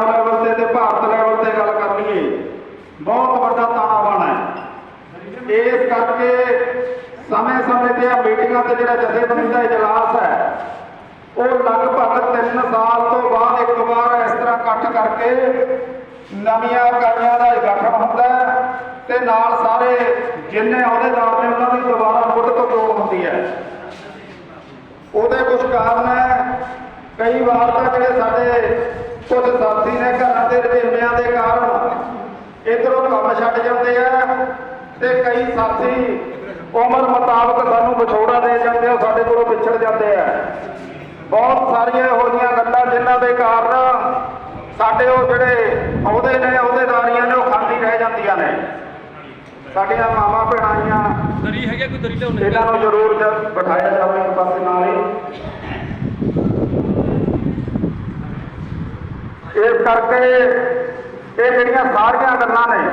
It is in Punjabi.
ਲੈਵਲ ਤੇ ਤੇ ਭਾਰਤ ਲੈਵਲ ਤੇ ਗੱਲ ਕਰ ਲਈਏ ਬਹੁਤ ਵੱਡਾ ਤਾਣਾਵਾਨ ਹੈ। ਇਸ ਕਰਕੇ ਸਮੇਂ-ਸਮੇਂ ਤੇ ਆ ਮੀਟਿੰਗਾਂ ਤੇ ਜਿਹੜਾ ਜਥੇਬੰਦੀ ਦਾ ਇਜਲਾਸ ਹੈ, ਉਹ ਲਗਭਗ 3 ਸਾਲ ਤੋਂ ਬਾਅਦ ਇੱਕ ਵਾਰ ਇਸ ਤਰ੍ਹਾਂ ਇਕੱਠ ਕਰਕੇ ਨਵੀਆਂ ਇਕਾਈਆਂ ਦਾ ਗਠਨ ਹੁੰਦਾ ਤੇ ਨਾਲ ਸਾਰੇ ਜਿੰਨੇ ਅਹੁਦੇਦਾਰ ਨੇ ਉਹਨਾਂ ਦੀ ਦੁਬਾਰਾ ਮੁੱਢ ਤੋਂ ਤੋੜ ਹੁੰਦੀ ਹੈ। ਉਹਦੇ ਕੁਝ ਕਾਰਨ ਹੈ। ਕਈ ਵਾਰ ਤਾਂ ਜਿਹੜੇ ਕੁਝ ਸਾਥੀ ਨੇ ਘਰਾਂ ਦੇ ਰੁਝੇਵਿਆਂ ਦੇ ਕਾਰਨ ਇਧਰੋਂ ਕੰਮ ਛੱਡ ਜਾਂਦੇ ਆ ਤੇ ਕਈ ਸਾਥੀ ਉਮਰ ਮੁਤਾਬਕ ਸਾਨੂੰ ਵਿਛੋੜਾ ਦੇ ਜਾਂਦੇ ਆ ਸਾਡੇ ਕੋਲੋਂ ਵਿਛੜ ਜਾਂਦੇ ਆ। ਬਹੁਤ ਸਾਰੀਆਂ ਇਹੋ ਜਿਹੀਆਂ ਗੱਲਾਂ ਜਿਨ੍ਹਾਂ ਦੇ ਕਾਰਨ ਸਾਡੇ ਉਹ ਜਿਹੜੇ ਅਹੁਦੇ ਨੇ ਅਹੁਦੇਦਾਰੀਆਂ ਨੇ ਉਹ ਖਾਲੀ ਰਹਿ ਜਾਂਦੀਆਂ ਨੇ। ਸਾਡੀਆਂ ਮਾਵਾਂ ਭੈਣਾਂ ਦਰੀ ਹੈਗਾ ਕੋਈ ਦਰੀ ਲਿਆਉਣੇ ਇਹਨਾਂ ਨੂੰ ਜ਼ਰੂਰ ਬਿਠਾਇਆ ਜਾਵੇ ਪਾਸੇ ਨਾਲ ਹੀ ਇਸ ਕਰਕੇ ਇਹ ਜਿਹੜੀਆਂ ਸਾਰੀਆਂ ਗੱਲਾਂ ਨੇ